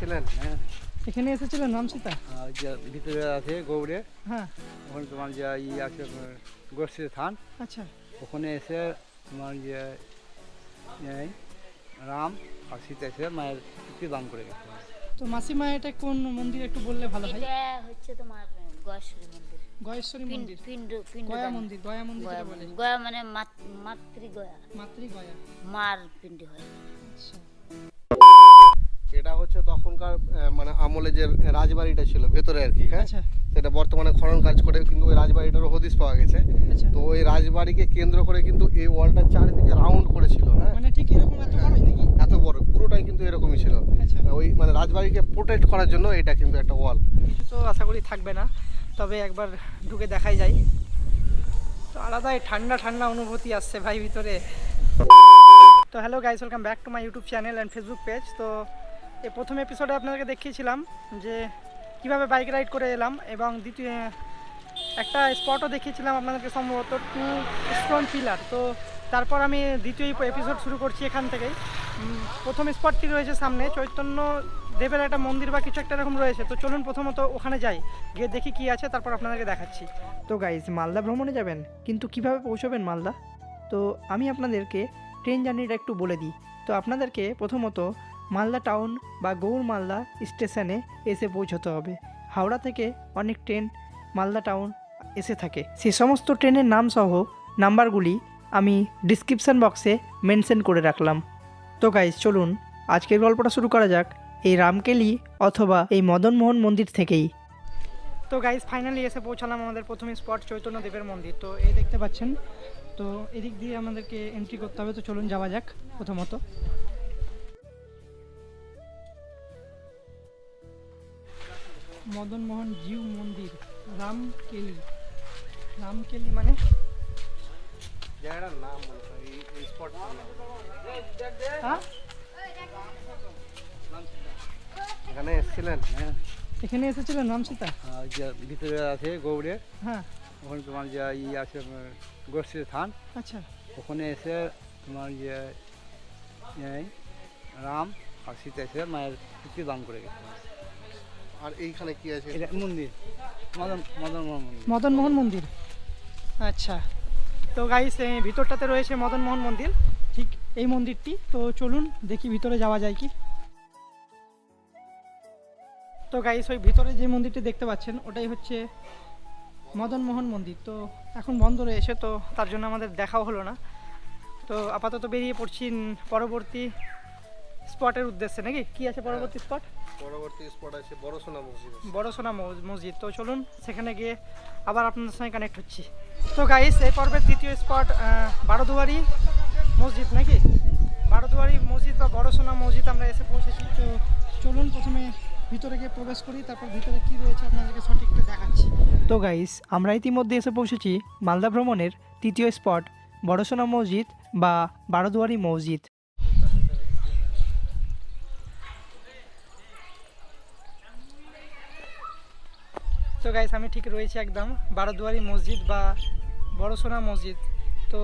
এসেছিলেন? হ্যাঁ। এখানে এসেছিলেন রামসীতা ভিতরে আছে গৌড়ে। হ্যাঁ। ওখানে তোমার যে ই আছে গোষ্ঠীর থান আচ্ছা। ওখানে এসে তোমার যে রাম আর সীতা এসে মায়ের চুক্তি দান করে গেছে। তো মাসিমা এটা কোন মন্দির একটু বললে ভালো হয়? এটা হচ্ছে তোমার গয়েশ্বরী মন্দির। গয়েশ্বরী মন্দির। পিণ্ড পিণ্ড গয়া মন্দির গয়া মন্দির যেটা বলে। গয়া মানে মাত- মাতৃ গয়া মাতৃ গয়া মার পিণ্ডি হয়। আচ্ছা। এটা হচ্ছে তখনকার মানে আমলে যে রাজবাড়িটা ছিল ভেতরে আর কি হ্যাঁ? আচ্ছা। সেটা বর্তমানে খনন কাজ করে কিন্তু ওই রাজবাড়িটারও হদিস পাওয়া গেছে। আচ্ছা। তো ওই রাজবাড়িকে কেন্দ্র করে কিন্তু এই ওয়ালটা চারিদিকে রাউন্ড করেছিল হ্যাঁ? মানে ঠিক এরকম এত বড়ই নাকি? এত বড় পুরোটাই কিন্তু এরকমই ছিল। আচ্ছা। ওই মানে রাজবাড়িকে প্রোটেক্ট করার জন্য এটা কিন্তু একটা ওয়াল। কিছু তো আশা করি থাকবে না তবে একবার ঢুকে দেখাই যায় তো আলাদাই ঠান্ডা ঠান্ডা অনুভূতি আসছে ভাই ভিতরে। তো hello guys welcome back to my YouTube channel and Facebook page তো এই প্রথম এপিসোডে আপনাদেরকে দেখিয়েছিলাম যে কীভাবে বাইক রাইড করে এলাম এবং দ্বিতীয় একটা স্পটও দেখিয়েছিলাম আপনাদেরকে সম্ভবত টু স্টোন পিলার তো তারপর আমি দ্বিতীয় এপিসোড শুরু করছি এখান থেকেই। প্রথম স্পটটি রয়েছে সামনে, চৈতন্য দেবের একটা মন্দির বা কিছু একটা এরকম রয়েছে। তো চলুন প্রথমত ওখানে যাই, গিয়ে দেখি কি আছে, তারপর আপনাদেরকে দেখাচ্ছি। তো গাইজ মালদা ভ্রমণে যাবেন, কিন্তু কীভাবে পৌঁছবেন মালদা? তো আমি আপনাদেরকে ট্রেন জার্নিটা একটু বলে দিই। তো আপনাদেরকে প্রথমত মালদা টাউন বা গৌর মালদা স্টেশনে এসে পৌঁছতে হবে। হাওড়া থেকে অনেক ট্রেন মালদা টাউন এসে থাকে। সে সমস্ত ট্রেনের নাম সহ নাম্বারগুলি আমি ডিসক্রিপশান বক্সে মেনশন করে রাখলাম। তো গাইজ চলুন আজকের গল্পটা শুরু করা যাক এই রামকেলি অথবা এই মদনমোহন মন্দির থেকেই। তো গাইজ ফাইনালি এসে পৌঁছালাম আমাদের প্রথম স্পট চৈতন্য দেবের মন্দির। তো এই দেখতে পাচ্ছেন, তো এদিক দিয়ে আমাদেরকে এন্ট্রি করতে হবে। তো চলুন যাওয়া যাক প্রথমত। মদনমোহন জিউ মন্দির রামকেলি। রামকেলি মানে? জায়গাটার নাম এই স্পট হ্যাঁ? এখানে এসেছিলেন? হ্যাঁ এখানে এসেছিলেন রামসীতা? আর যে ভিতরে আছে গৌড়ে হ্যাঁ। ওখানে তোমার যে ই আছে গোষ্ঠীর থান আচ্ছা। ওখানে এসে তোমার যে রাম আর সীতা এসে মায়ের দান করে গেছে। আর এইখানে কি আছে? এটা মন্দির। মদন মদন মোহন মন্দির। মদনমোহন মন্দির? আচ্ছা। তো গাইস ভিতরটাতে রয়েছে মদনমোহন মন্দির। ঠিক এই মন্দিরটি। তো চলুন দেখি ভিতরে যাওয়া যায় কি। তো গাইস ওই ভিতরে যে মন্দিরটি দেখতে পাচ্ছেন ওটাই হচ্ছে মদনমোহন মন্দির। তো এখন বন্ধ রয়েছে তো তার জন্য আমাদের দেখাও হলো না। তো আপাতত বেরিয়ে পড়ছি পরবর্তী স্পটের উদ্দেশ্যে নাকি? কি আছে পরবর্তী স্পট? পরবর্তী স্পট আছে বড় সোনা মসজিদ বড় মসজিদ। তো চলুন সেখানে গিয়ে আবার আপনাদের সঙ্গে কানেক্ট হচ্ছি। তো গাইস এই পর্বের দ্বিতীয় স্পট বারোদুয়ারি মসজিদ নাকি? বারোদুয়ারি মসজিদ বা বড় সোনা মসজিদ আমরা এসে পৌঁছেছি। তো চলুন প্রথমে ভিতরে গিয়ে প্রবেশ করি তারপর ভিতরে কি রয়েছে আপনাদেরকে সঠিকটা দেখাচ্ছি। তো গাইস আমরা ইতিমধ্যে এসে পৌঁছেছি মালদা ভ্রমণের তৃতীয় স্পট বড়সোনা মসজিদ বা বারোদুয়ারি মসজিদ তো গাইস আমি ঠিক রয়েছি একদম বারোদুয়ারি মসজিদ বা বড়সোনা মসজিদ। তো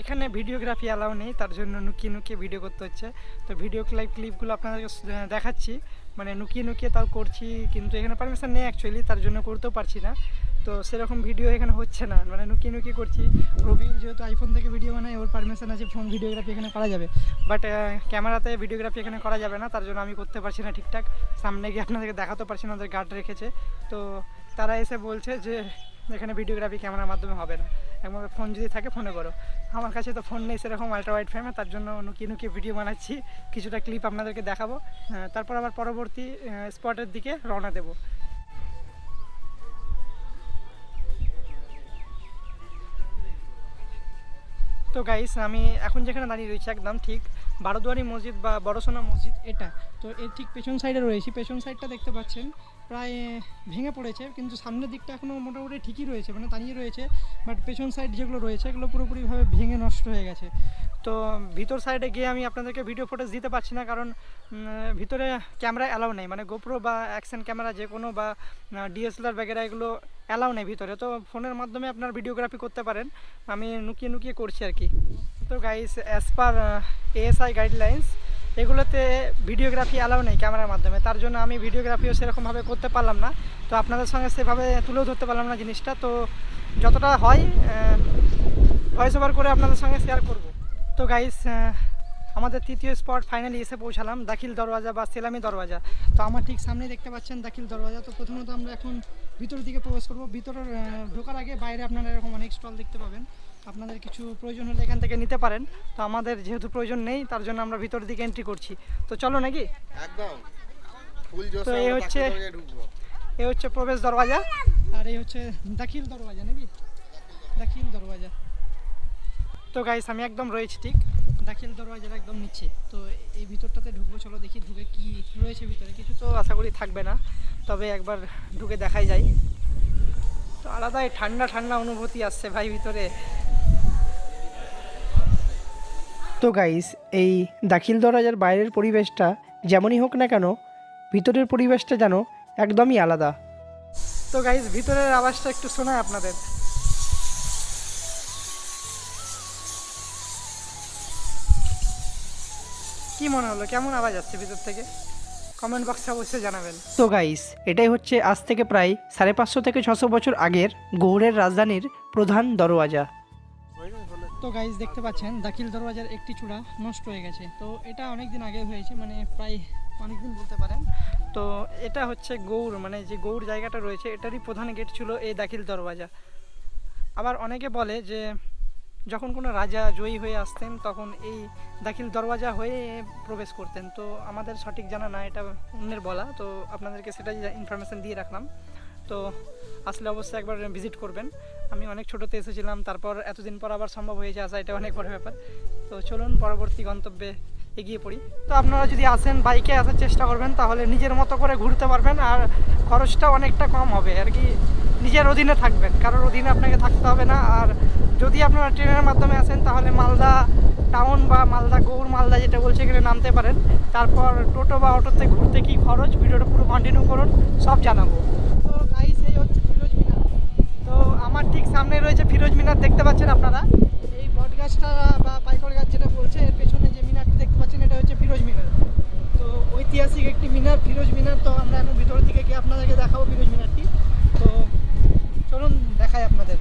এখানে ভিডিওগ্রাফি অ্যালাউ নেই, তার জন্য নুকিয়ে নুকিয়ে ভিডিও করতে হচ্ছে। তো ভিডিও ক্লিপ ক্লিপগুলো আপনাদেরকে দেখাচ্ছি। মানে নুকিয়ে নুকিয়ে তাও করছি, কিন্তু এখানে পারমিশন নেই অ্যাকচুয়ালি তার জন্য করতেও পারছি না। তো সেরকম ভিডিও এখানে হচ্ছে না। মানে নুকিয়ে নুকিয়ে করছি। রবি যেহেতু আইফোন থেকে ভিডিও বানায়, ওর পারমিশন আছে ফোন ভিডিওগ্রাফি এখানে করা যাবে। বাট ক্যামেরাতে ভিডিওগ্রাফি এখানে করা যাবে না, তার জন্য আমি করতে পারছি না ঠিকঠাক। সামনে গিয়ে আপনাদেরকে দেখাতে পারছি না, ওদের গার্ড রেখেছে। তো তারা এসে বলছে যে, এখানে ভিডিওগ্রাফি ক্যামেরার মাধ্যমে হবে না। একমাত্র ফোন যদি থাকে ফোনে করো। আমার কাছে তো ফোন নেই সেরকম আল্ট্রা ওয়াইড ফ্রেমে তার জন্য নুকিয়ে নুকি ভিডিও বানাচ্ছি। কিছুটা ক্লিপ আপনাদেরকে দেখাবো। তারপর আবার পরবর্তী স্পটের দিকে রওনা দেবো। তো গাইস আমি এখন যেখানে দাঁড়িয়ে রয়েছি একদম ঠিক বারোদুয়ারি মসজিদ বা বড়সোনা মসজিদ, এটা। তো এর ঠিক পেছন সাইডে রয়েছি। পেছন সাইডটা দেখতে পাচ্ছেন, প্রায় ভেঙে পড়েছে, কিন্তু সামনের দিকটা এখনও মোটামুটি ঠিকই রয়েছে মানে দাঁড়িয়ে রয়েছে। বাট পেছন সাইড যেগুলো রয়েছে, এগুলো পুরোপুরিভাবে ভেঙে নষ্ট হয়ে গেছে। তো ভিতর সাইডে গিয়ে আমি আপনাদেরকে ভিডিও ফুটেজ দিতে পারছি না, কারণ ভিতরে ক্যামেরা অ্যালাউ নেই। মানে গোপ্রো বা অ্যাকশন ক্যামেরা যে কোনো বা ডিএসএলআর ব্যাগেরা এগুলো অ্যালাউ নেই ভিতরে। তো ফোনের মাধ্যমে আপনার ভিডিওগ্রাফি করতে পারেন। আমি নুকিয়ে নুকিয়ে করছি আর কি। তো guys as per ASI guidelines এগুলোতে ভিডিওগ্রাফি অ্যালাউ নেই ক্যামেরার মাধ্যমে। তার জন্য আমি ভিডিওগ্রাফিও সেরকমভাবে করতে পারলাম না। তো আপনাদের সঙ্গে সেভাবে তুলেও ধরতে পারলাম না জিনিসটা। তো যতটা হয় ভয়েস ওভার করে আপনাদের সঙ্গে শেয়ার করব। তো গাইস আমাদের তৃতীয় স্পট ফাইনালি এসে পৌঁছালাম দাখিল দরওয়াজা বা সেলামি দরওয়াজা। তো আমার ঠিক সামনে দেখতে পাচ্ছেন দাখিল দরওয়াজা। তো প্রথমত আমরা এখন ভিতরের দিকে প্রবেশ করব। ভিতরের ঢোকার আগে বাইরে আপনারা এরকম অনেক স্টল দেখতে পাবেন। আপনাদের কিছু প্রয়োজন হলে এখান থেকে নিতে পারেন। তো আমাদের যেহেতু প্রয়োজন নেই তার জন্য আমরা ভিতরের দিকে এন্ট্রি করছি। তো চলো নাকি? একদম। তো এই হচ্ছে- এ হচ্ছে প্রবেশ দরওয়াজা। আর এই হচ্ছে দাখিল দরওয়াজা নাকি? দাখিল দরওয়াজা। তো গাইস আমি একদম রয়েছি ঠিক। দাখিল দরওয়াজার একদম নিচে। তো এই ভিতরটাতে ঢুকবো চলো দেখি ঢুকে কি রয়েছে ভিতরে। কিছু তো আশা করি থাকবে না তবে একবার ঢুকে দেখাই যায় তো আলাদাই ঠান্ডা ঠান্ডা অনুভূতি আসছে ভাই ভিতরে। তো গাইস এই দাখিল দরজার বাইরের পরিবেশটা যেমনই হোক না কেন ভিতরের পরিবেশটা যেন একদমই আলাদা। তো গাইস ভিতরের আওয়াজটা একটু শোনায় আপনাদের। কি মনে হলো? কেমন আওয়াজ আসছে ভিতর থেকে? কমেন্ট বক্সে অবশ্যই জানাবেন। তো গাইস এটাই হচ্ছে আজ থেকে প্রায় সাড়ে পাঁচশো থেকে ছশো বছর আগের গৌড়ের রাজধানীর প্রধান দরওয়াজা। তো গাইস দেখতে পাচ্ছেন দাখিল দরওয়াজার একটি চূড়া নষ্ট হয়ে গেছে। তো এটা অনেক দিন আগে হয়েছে মানে প্রায় অনেক দিন বলতে পারেন। তো এটা হচ্ছে গৌড় মানে যে গৌড় জায়গাটা রয়েছে এটারই প্রধান গেট ছিল এই দাখিল দরওয়াজা। আবার অনেকে বলে যে যখন কোনো রাজা জয়ী হয়ে আসতেন, তখন এই দাখিল দরওয়াজা হয়ে প্রবেশ করতেন। তো আমাদের সঠিক জানা না, এটা অন্যের বলা। তো আপনাদেরকে সেটাই ইনফরমেশন দিয়ে রাখলাম। তো আসলে অবশ্যই একবার ভিজিট করবেন। আমি অনেক ছোটোতে এসেছিলাম, তারপর এতদিন পর আবার সম্ভব হয়েছে আসা এটা অনেক বড় ব্যাপার। তো চলুন পরবর্তী গন্তব্যে এগিয়ে পড়ি। তো আপনারা যদি আসেন, বাইকে আসার চেষ্টা করবেন, তাহলে নিজের মতো করে ঘুরতে পারবেন আর খরচটা অনেকটা কম হবে। আর কি নিজের অধীনে থাকবেন, কারোর অধীনে আপনাকে থাকতে হবে না। আর যদি আপনারা ট্রেনের মাধ্যমে আসেন, তাহলে মালদা টাউন বা মালদা গৌড় মালদা যেটা বলছে এখানে নামতে পারেন। তারপর টোটো বা অটোতে ঘুরতে কি খরচ? ভিডিওটা পুরো কন্টিনিউ করুন, সব জানাব। তো গাইস সেই হচ্ছে ফিরোজ মিনার। তো আমার ঠিক সামনে রয়েছে ফিরোজ মিনার, দেখতে পাচ্ছেন আপনারা? এই বট গাছটা বা পাইকর গাছ যেটা বলছে, এর পেছনে যে মিনারটি দেখতে পাচ্ছেন, এটা হচ্ছে ফিরোজ মিনার। তো ঐতিহাসিক একটি মিনার, ফিরোজ মিনার। তো আমরা এখন ভিতরের দিকে গিয়ে আপনাদেরকে দেখাবো ফিরোজ মিনারটি। তো চলুন, দেখাই আপনাদের।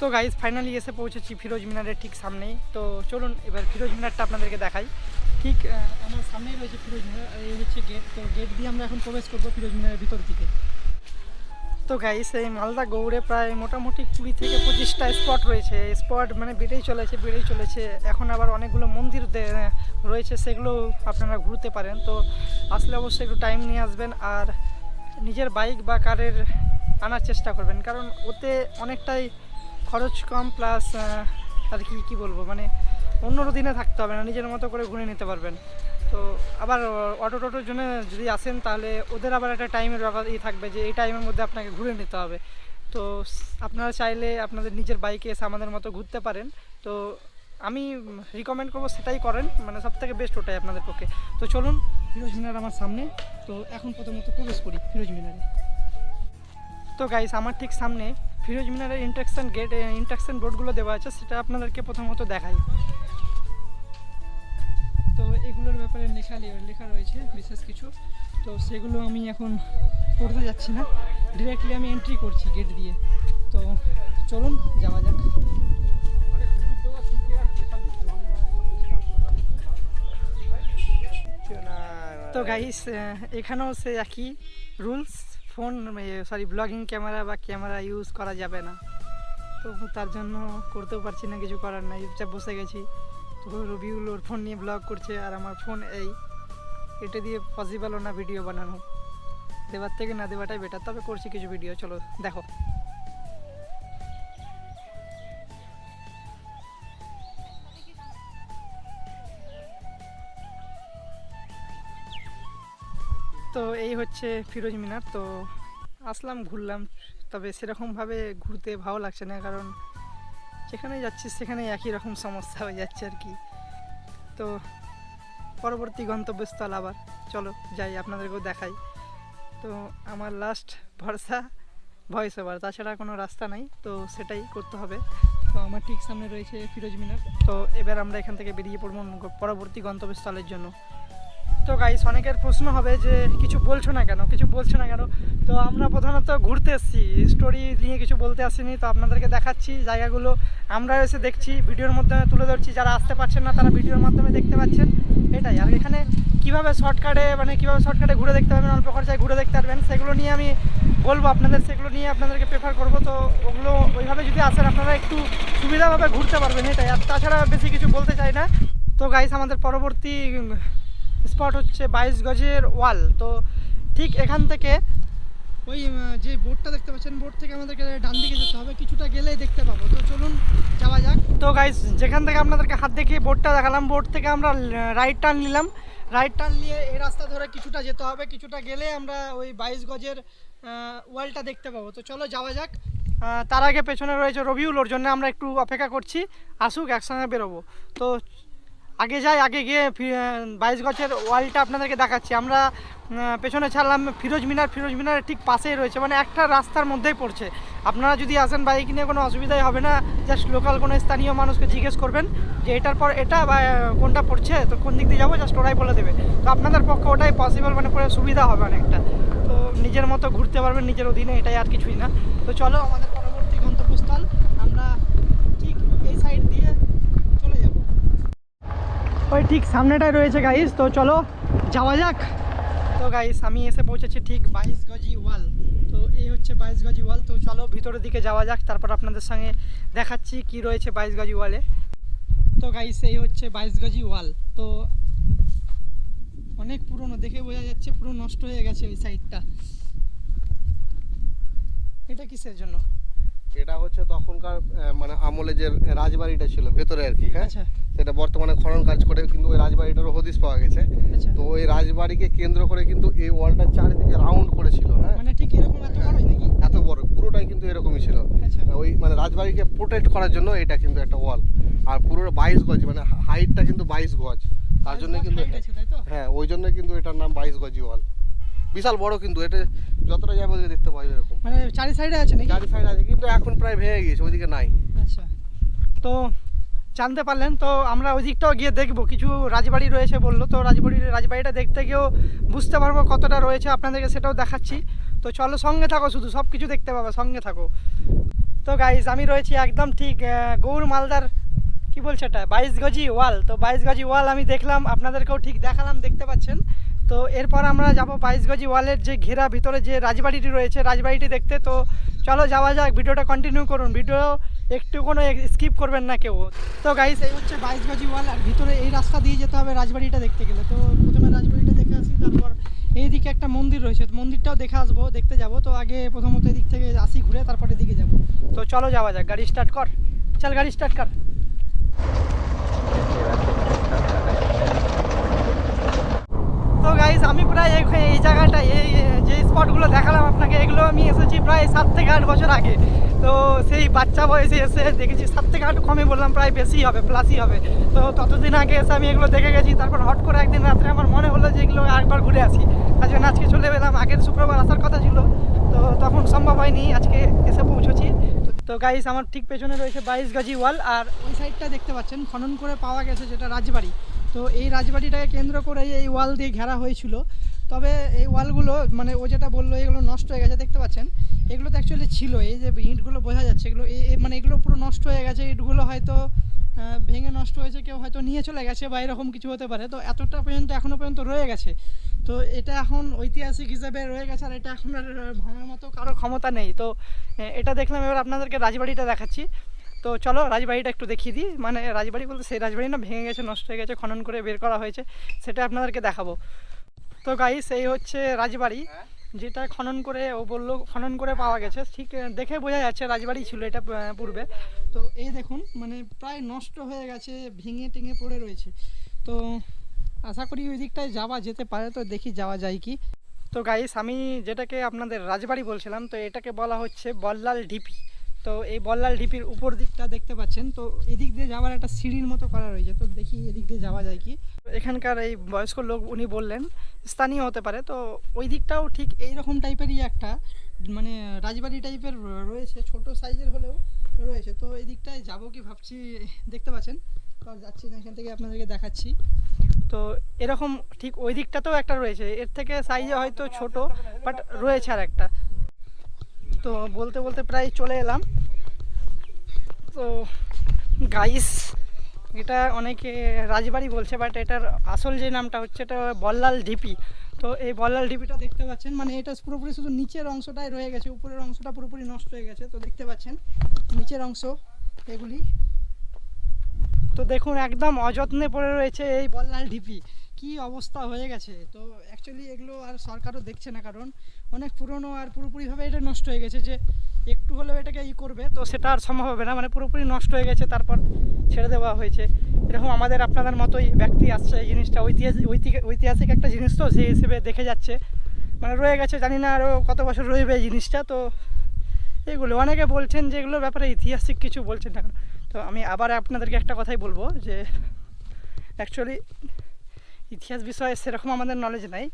তো গাইজ ফাইনালি এসে পৌঁছেছি ফিরোজ মিনারের ঠিক সামনেই। তো চলুন, এবার ফিরোজ মিনারটা আপনাদেরকে দেখাই। ঠিক আমার সামনেই রয়েছে ফিরোজ মিনার, এই হচ্ছে গেট তো গেট দিয়ে আমরা এখন প্রবেশ করব ফিরোজ মিনারের ভিতর দিকে। তো গাইস এই মালদা গৌড়ে প্রায় মোটামুটি কুড়ি থেকে পঁচিশটা স্পট রয়েছে। স্পট মানে বেড়েই চলেছে বেড়েই চলেছে। এখন আবার অনেকগুলো মন্দির রয়েছে, সেগুলো আপনারা ঘুরতে পারেন। তো আসলে অবশ্যই একটু টাইম নিয়ে আসবেন আর নিজের বাইক বা কারের আনার চেষ্টা করবেন। কারণ ওতে অনেকটাই খরচ কম প্লাস আর কি কি বলব? মানে অন্য দিনে থাকতে হবে না, নিজের মতো করে ঘুরে নিতে পারবেন। তো আবার অটো টোটোর জন্য যদি আসেন, তাহলে ওদের আবার একটা টাইমের ব্যাপার ই থাকবে যে এই টাইমের মধ্যে আপনাকে ঘুরে নিতে হবে। তো আপনারা চাইলে আপনাদের নিজের বাইকে এসে আমাদের মতো ঘুরতে পারেন। তো আমি রিকমেন্ড করব সেটাই করেন মানে সব থেকে বেস্ট ওটাই আপনাদের পক্ষে। তো চলুন, ফিরোজ মিনার আমার সামনে। তো এখন প্রথমত প্রবেশ করি ফিরোজ মিনারে। তো গাইস আমার ঠিক সামনে ফিরোজ মিনারের ইন্ট্রাকশন গেট ইন্ট্রাকশন বোর্ডগুলো দেওয়া আছে, সেটা আপনাদেরকে প্রথমত দেখাই। তো এগুলোর ব্যাপারে লেখা লেখা রয়েছে, বিশেষ কিছু। তো সেগুলো আমি এখন পড়তে যাচ্ছি না। ডিরেক্টলি আমি এন্ট্রি করছি গেট দিয়ে। তো চলুন, যাওয়া যাক। তো গাইস এখানেও সে একই রুলস ফোন সরি ব্লগিং ক্যামেরা বা ক্যামেরা ইউজ করা যাবে না। তো তার জন্য করতেও পারছি না, কিছু করার নাই। চুপচাপ বসে গেছি। তো রবিউল ওর ফোন নিয়ে ব্লগ করছে আর আমার ফোন এই। এটা দিয়ে পসিবলও না ভিডিও বানানো। দেওয়ার থেকে না দেওয়াটাই বেটার তবে করছি কিছু ভিডিও চলো, দেখো। তো এই হচ্ছে ফিরোজ মিনার তো আসলাম ঘুরলাম। তবে সেরকমভাবে ঘুরতে ভালো লাগছে না কারণ যেখানে যাচ্ছি সেখানে একই রকম সমস্যা হয়ে যাচ্ছে আর কি। তো পরবর্তী গন্তব্যস্থল আবার। চলো যাই আপনাদেরকেও দেখাই। তো আমার লাস্ট ভরসা ভয়েস ওভার তাছাড়া কোনো রাস্তা নাই তো সেটাই করতে হবে। তো আমার ঠিক সামনে রয়েছে ফিরোজ মিনার। তো এবার আমরা এখান থেকে বেরিয়ে পড়ব পরবর্তী গন্তব্যস্থলের জন্য। তো গাইস অনেকের প্রশ্ন হবে যে কিছু বলছো না কেন? কিছু বলছো না কেন? তো আমরা প্রধানত ঘুরতে এসেছি। স্টোরি নিয়ে কিছু বলতে আসিনি, তো আপনাদেরকে দেখাচ্ছি জায়গাগুলো। আমরা এসে দেখছি, ভিডিওর মাধ্যমে তুলে ধরছি। যারা আসতে পারছেন না, তারা ভিডিওর মাধ্যমে দেখতে পাচ্ছেন। এটাই। আর এখানে কীভাবে শর্টকাটে মানে কীভাবে শর্টকাটে ঘুরে দেখতে পারবেন, অল্প খরচায় ঘুরে দেখতে পারবেন, সেগুলো নিয়ে আমি বলব আপনাদের, সেগুলো নিয়ে আপনাদেরকে প্রেফার করব। তো ওগুলো ওইভাবে যদি আসেন, আপনারা একটু সুবিধাভাবে ঘুরতে পারবেন, এটাই। আর তাছাড়া বেশি কিছু বলতে চাই না। তো গাইস আমাদের পরবর্তী স্পট হচ্ছে বাইশ গজের ওয়াল। তো ঠিক এখান থেকে ওই যে বোর্ডটা দেখতে পাচ্ছেন বোর্ড থেকে আমাদেরকে ডান দিকে যেতে হবে। কিছুটা গেলেই দেখতে পাবো। তো চলুন যাওয়া যাক। তো গাইস যেখান থেকে আপনাদেরকে হাত দেখিয়ে বোর্ডটা দেখালাম বোর্ড থেকে আমরা রাইট টার্ন নিলাম। রাইট টার্ন নিয়ে এই রাস্তা ধরে কিছুটা যেতে হবে। কিছুটা গেলে আমরা ওই বাইশ গজের ওয়ালটা দেখতে পাবো। তো চলো যাওয়া যাক। তার আগে পেছনে রয়েছে রবিউল। ওর জন্য আমরা একটু অপেক্ষা করছি। আসুক একসঙ্গে বেরোবো। তো আগে যাই, আগে গিয়ে বাইশ গছের ওয়ালটা আপনাদেরকে দেখাচ্ছি। আমরা পেছনে ছাড়লাম ফিরোজ মিনার, ফিরোজ মিনারের ঠিক পাশেই রয়েছে মানে একটা রাস্তার মধ্যেই পড়ছে। আপনারা যদি আসেন বাইক নিয়ে, কোনো অসুবিধাই হবে না, জাস্ট লোকাল কোনো স্থানীয় মানুষকে জিজ্ঞেস করবেন যে এটার পর এটা বা কোনটা পড়ছে, তো কোন দিক দিয়ে যাব, জাস্ট ওরাই বলে দেবে। তো আপনাদের পক্ষে ওটাই পসিবল মানে পরে সুবিধা হবে অনেকটা। তো নিজের মতো ঘুরতে পারবেন, নিজের অধীনে, এটাই আর কিছুই না। তো চলো, আমাদের পরবর্তী গন্তব্যস্থল আমরা ঠিক এই সাইড দিয়ে চলে যাব ওই ঠিক সামনেটায় রয়েছে গাইস তো চলো যাওয়া যাক। তো গাইস আমি এসে পৌঁছেছি ঠিক বাইশ গজি ওয়াল। তো এই হচ্ছে বাইশ গজি ওয়াল, তো চলো ভিতরের দিকে যাওয়া যাক, তারপর আপনাদের সঙ্গে দেখাচ্ছি কি রয়েছে বাইশ গজি ওয়ালে। তো গাইস এই হচ্ছে বাইশ গজি ওয়াল। তো অনেক পুরনো, দেখে বোঝা যাচ্ছে পুরো নষ্ট হয়ে গেছে ওই সাইডটা এটা কিসের জন্য? এটা হচ্ছে তখনকার মানে আমলে যে রাজবাড়িটা ছিল ভেতরে আর কি হ্যাঁ? আচ্ছা। সেটা বর্তমানে খনন কাজ করে কিন্তু ওই রাজবাড়িটারও হদিস পাওয়া গেছে। আচ্ছা। তো ওই রাজবাড়িকে কেন্দ্র করে কিন্তু এই ওয়ালটা চারিদিকে রাউন্ড করেছিল হ্যাঁ? মানে ঠিক এরকম এত বড়ই নাকি? এত বড় পুরোটাই কিন্তু এরকমই ছিল। আচ্ছা। ওই মানে রাজবাড়িকে প্রোটেক্ট করার জন্য এটা কিন্তু একটা ওয়াল। আর পুরো বাইশ গজ মানে হাইটটা কিন্তু বাইশ গজ। তার জন্য কিন্তু হ্যাঁ ওই জন্য কিন্তু এটার নাম বাইশ গজি ওয়াল। বিশাল বড় কিন্তু এটা যতটা যাবে ওদিকে দেখতে পাওয়া এরকম। মানে চারি সাইডে আছে নাকি? চারি সাইড আছে কিন্তু এখন প্রায় ভেঙে গিয়েছে ওইদিকে নাই। আচ্ছা। তো জানতে পারলেন তো আমরা ওই দিকটাও গিয়ে দেখব। কিছু রাজবাড়ি রয়েছে বলল তো রাজবাড়ির রাজবাড়িটা দেখতে গিয়েও বুঝতে পারব কতটা রয়েছে আপনাদেরকে সেটাও দেখাচ্ছি। তো চলো সঙ্গে থাকো শুধু সব কিছু দেখতে পাবে সঙ্গে থাকো। তো গাইজ আমি রয়েছি একদম ঠিক গৌর মালদার কি বলছে এটা? বাইশ গজি ওয়াল। তো বাইশ গজি ওয়াল আমি দেখলাম আপনাদেরকেও ঠিক দেখালাম দেখতে পাচ্ছেন। তো এরপর আমরা যাব বাইশ গজি ওয়ালের যে ঘেরা, ভিতরে যে রাজবাড়িটি রয়েছে, রাজবাড়িটি দেখতে। তো চলো যাওয়া যাক, ভিডিওটা কন্টিনিউ করুন। ভিডিও একটু কোনো স্কিপ করবেন না কেউ। তো গাইস এই হচ্ছে বাইশ গজি ওয়াল, আর ভিতরে এই রাস্তা দিয়ে যেতে হবে রাজবাড়িটা দেখতে গেলে। তো প্রথমে রাজবাড়িটা দেখে আসি, তারপর এইদিকে একটা মন্দির রয়েছে, মন্দিরটাও দেখে আসব, দেখতে যাব। তো আগে প্রথমত এদিক থেকে আসি ঘুরে, তারপর এদিকে যাব। তো চলো যাওয়া যাক, গাড়ি স্টার্ট কর। চল গাড়ি স্টার্ট কর। তো গাইজ আমি প্রায় এই জায়গাটা, এই যে স্পটগুলো দেখালাম আপনাকে, এগুলো আমি এসেছি প্রায় সাত থেকে আট বছর আগে। তো সেই বাচ্চা বয়সে এসে দেখেছি, সাত থেকে আট কমে বললাম, প্রায় বেশি হবে প্লাসই হবে। তো ততদিন আগে এসে আমি এগুলো দেখে গেছি, তারপর হট করে একদিন রাত্রে আমার মনে হলো যে এগুলো একবার ঘুরে আসি। তার জন্য আজকে চলে এলাম, আগের শুক্রবার আসার কথা ছিল। তো তখন সম্ভব হয়নি, আজকে এসে পৌঁছেছি তো গাইস আমার ঠিক পেছনে রয়েছে বাইশ গাজি ওয়াল, আর ওই সাইডটা দেখতে পাচ্ছেন, খনন করে পাওয়া গেছে, যেটা রাজবাড়ি। তো এই রাজবাড়িটাকে কেন্দ্র করে এই ওয়াল দিয়ে ঘেরা হয়েছিল। তবে এই ওয়ালগুলো মানে ও যেটা বলল, এগুলো নষ্ট হয়ে গেছে, দেখতে পাচ্ছেন? এগুলো তো অ্যাকচুয়ালি ছিল, এই যে ইঁটগুলো বোঝা যাচ্ছে, এগুলো মানে এগুলো পুরো নষ্ট হয়ে গেছে, ইটগুলো হয়তো ভেঙে নষ্ট হয়েছে, কেউ হয়তো নিয়ে চলে গেছে বা এরকম কিছু হতে পারে, তো এতটা পর্যন্ত এখনও পর্যন্ত রয়ে গেছে। তো এটা এখন ঐতিহাসিক হিসাবে রয়ে গেছে, আর এটা এখন আর ভাঙার মতো কারও ক্ষমতা নেই। তো এটা দেখলাম, এবার আপনাদেরকে রাজবাড়িটা দেখাচ্ছি। তো চলো রাজবাড়িটা একটু দেখিয়ে দিই। মানে রাজবাড়ি বলতে সেই রাজবাড়ি না ভেঙে গেছে, নষ্ট হয়ে গেছে, খনন করে বের করা হয়েছে, সেটা আপনাদেরকে দেখাবো। তো গাইস এই হচ্ছে রাজবাড়ি, যেটা খনন করে ও বলল খনন করে পাওয়া গেছে। ঠিক দেখে বোঝা যাচ্ছে রাজবাড়ি ছিল এটা পূর্বে। তো এই দেখুন মানে প্রায় নষ্ট হয়ে গেছে, ভেঙে টেঙে পড়ে রয়েছে। তো আশা করি ওই দিকটায় যাওয়া যেতে পারে, তো দেখি যাওয়া যায় কি। তো গাইস আমি যেটাকে আপনাদের রাজবাড়ি বলছিলাম, তো এটাকে বলা হচ্ছে বল্লাল ঢিপি তো এই বল্লাল ঢিপির উপর দিকটা দেখতে পাচ্ছেন। তো এদিক দিয়ে যাওয়ার একটা সিঁড়ির মতো করা রয়েছে। তো দেখি এদিক দিয়ে যাওয়া যায় কি। এখানকার এই বয়স্ক লোক উনি বললেন, স্থানীয় হতে পারে। তো ওই দিকটাও ঠিক এই রকম টাইপেরই একটা মানে রাজবাড়ি টাইপের রয়েছে, ছোট সাইজের হলেও রয়েছে। তো এই দিকটায় যাব কি ভাবছি, দেখতে পাচ্ছেন? তো যাচ্ছি না, এখান থেকে আপনাদেরকে দেখাচ্ছি। তো এরকম ঠিক ওই দিকটাতেও একটা রয়েছে। এর থেকে সাইজে হয়তো ছোট বাট রয়েছে আর একটা তো বলতে বলতে প্রায় চলে এলাম। তো গাইস এটা অনেকে রাজবাড়ি বলছে বাট এটার আসল যে নামটা হচ্ছে এটা বল্লাল ঢিপি। তো এই বল্লাল ঢিপিটা দেখতে পাচ্ছেন মানে এটা পুরোপুরি শুধু নিচের অংশটাই রয়ে গেছে, উপরের অংশটা পুরোপুরি নষ্ট হয়ে গেছে, তো দেখতে পাচ্ছেন নিচের অংশ এগুলি। তো দেখুন, একদম অযত্নে পড়ে রয়েছে এই বল্লাল ঢিপি। কি অবস্থা হয়ে গেছে? তো অ্যাকচুয়ালি এগুলো আর সরকারও দেখছে না, কারণ অনেক পুরনো আর পুরোপুরিভাবে এটা নষ্ট হয়ে গেছে যে একটু হলেও এটাকে ই করবে, তো সেটা আর সম্ভব হবে না। মানে পুরোপুরি নষ্ট হয়ে গেছে, তারপর ছেড়ে দেওয়া হয়েছে। এরকম আমাদের আপনাদের মতোই ব্যক্তি আসছে এই জিনিসটা। ঐতিহাসিক ঐতিহাসিক একটা জিনিস তো সেই হিসেবে দেখে যাচ্ছে। মানে রয়ে গেছে, জানি না আরও কত বছর রইবে এই জিনিসটা। তো এগুলো, অনেকে বলছেন যে এগুলোর ব্যাপারে ঐতিহাসিক কিছু বলছেন না। তো আমি আবার আপনাদেরকে একটা কথাই বলব যে অ্যাকচুয়ালি ইতিহাস বিষয়ে সেরকম আমাদের নলেজ নাই।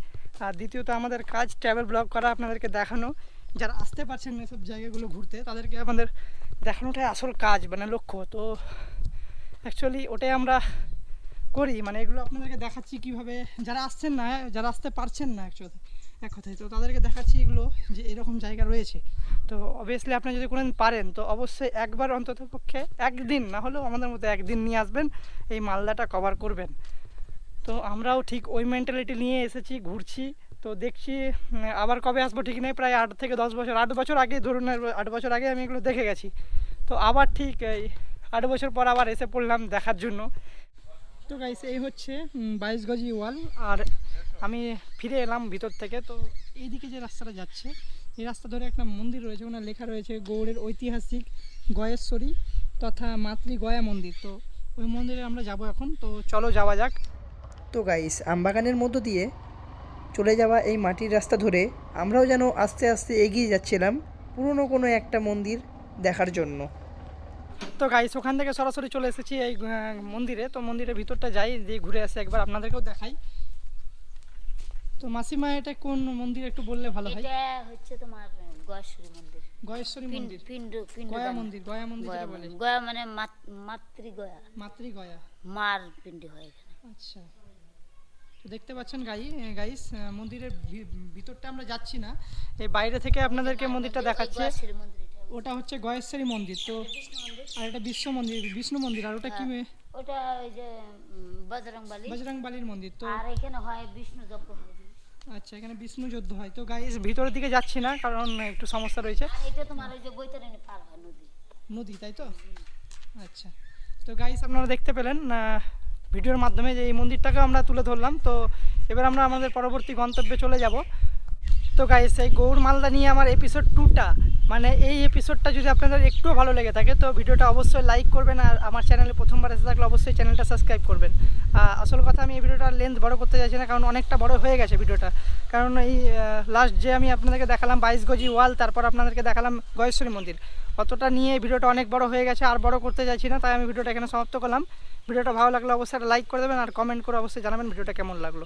আর দ্বিতীয়ত আমাদের কাজ ট্রাভেল ব্লগ করা আপনাদেরকে দেখানো। যারা আসতে পারছেন না এসব জায়গাগুলো ঘুরতে, তাদেরকে আমাদের দেখানোটাই আসল কাজ মানে লক্ষ্য। তো অ্যাকচুয়ালি ওটাই আমরা করি মানে এগুলো আপনাদেরকে দেখাচ্ছি কীভাবে যারা আসছেন না, যারা আসতে পারছেন না অ্যাকচুয়ালি এক কথায়। তো তাদেরকে দেখাচ্ছি এগুলো, যে এরকম জায়গা রয়েছে। তো অবভিয়াসলি আপনি যদি কোনোদিন পারেন, তো অবশ্যই একবার অন্তত পক্ষে একদিন, না হলেও আমাদের মতো একদিন নিয়ে আসবেন, এই মালদাটা কভার করবেন। তো আমরাও ঠিক ওই মেন্টালিটি নিয়ে এসেছি, ঘুরছি। তো দেখছি আবার কবে আসব ঠিক নেই, প্রায় আট থেকে দশ বছর, আট বছর আগে ধরুন আট বছর আগে আমি এগুলো দেখে গেছি। তো আবার ঠিক এই আট বছর পর আবার এসে পড়লাম দেখার জন্য। তো গাইস এই হচ্ছে বাইশ গজি ওয়াল। আর আমি ফিরে এলাম ভিতর থেকে। তো এইদিকে যে রাস্তাটা যাচ্ছে, এই রাস্তা ধরে একটা মন্দির রয়েছে, ওখানে লেখা রয়েছে গৌড়ের ঐতিহাসিক গয়েশ্বরী তথা মাতৃ গয়া মন্দির। তো ওই মন্দিরে আমরা যাব এখন। তো চলো যাওয়া যাক। তো গাইস আমবাগানের মধ্য দিয়ে চলে যাওয়া এই মাটির রাস্তা ধরে আমরাও যেন আস্তে আস্তে এগিয়ে যাচ্ছিলাম পুরনো কোনো একটা মন্দির দেখার জন্য। তো গাইস ওখান থেকে সরাসরি চলে এসেছি এই মন্দিরে। তো মন্দিরের ভিতরটা যাই দিয়ে ঘুরে আসি একবার আপনাদেরকেও দেখাই। তো মাসিমা এটা কোন মন্দির একটু বললে ভালো হয়? এটা হচ্ছে তোমার গয়েশ্বরী মন্দির। গয়েশ্বরী মন্দির। পিণ্ড পিণ্ড গয়া মন্দির গয়া মন্দির যেটা বলে। গয়া মানে মাত- গয়া মাতৃ গয়া মার পিণ্ডি হয় এখানে। আচ্ছা। দেখতে পাচ্ছেন গাই গাইস মন্দিরের ভিতরটা আমরা যাচ্ছি না। এই বাইরে থেকে আপনাদেরকে মন্দিরটা দেখাচ্ছে। ওটা হচ্ছে গয়েশ্বরী মন্দির তো আর এটা বিশ্ব মন্দির বিষ্ণু মন্দির আর ওটা কি ওটা ওই যে মন্দির তো আর এখানে হয় বিষ্ণু যজ্ঞ হয় আচ্ছা এখানে বিষ্ণু যুদ্ধ হয়। তো গাইস ভিতরের দিকে যাচ্ছি না কারণ একটু সমস্যা রয়েছে। আর এটা তোমার ওই যে বৈতরণী পার হয় নদী। নদী তাই তো? আচ্ছা। তো গাইস আপনারা দেখতে পেলেন ভিডিওর মাধ্যমে যে এই মন্দিরটাকে আমরা তুলে ধরলাম। তো এবার আমরা আমাদের পরবর্তী গন্তব্যে চলে যাব। তো গাইস এই গৌর মালদা নিয়ে আমার এপিসোড টুটা মানে এই এপিসোডটা যদি আপনাদের একটুও ভালো লেগে থাকে, তো ভিডিওটা অবশ্যই লাইক করবেন আর আমার চ্যানেলে প্রথমবার এসে থাকলে অবশ্যই চ্যানেলটা সাবস্ক্রাইব করবেন। আসল কথা, আমি এই ভিডিওটার লেন্থ বড় করতে চাইছি না, কারণ অনেকটা বড় হয়ে গেছে ভিডিওটা। কারণ এই লাস্ট যে আমি আপনাদেরকে দেখালাম বাইশ গজি ওয়াল, তারপর আপনাদেরকে দেখালাম গয়েশ্বরী মন্দির। অতটা নিয়ে ভিডিওটা অনেক বড় হয়ে গেছে, আর বড় করতে চাইছি না, তাই আমি ভিডিওটা এখানে সমাপ্ত করলাম। ভিডিওটা ভালো লাগলে অবশ্যই লাইক করে দেবেন, আর কমেন্ট করে অবশ্যই জানাবেন ভিডিওটা কেমন লাগল।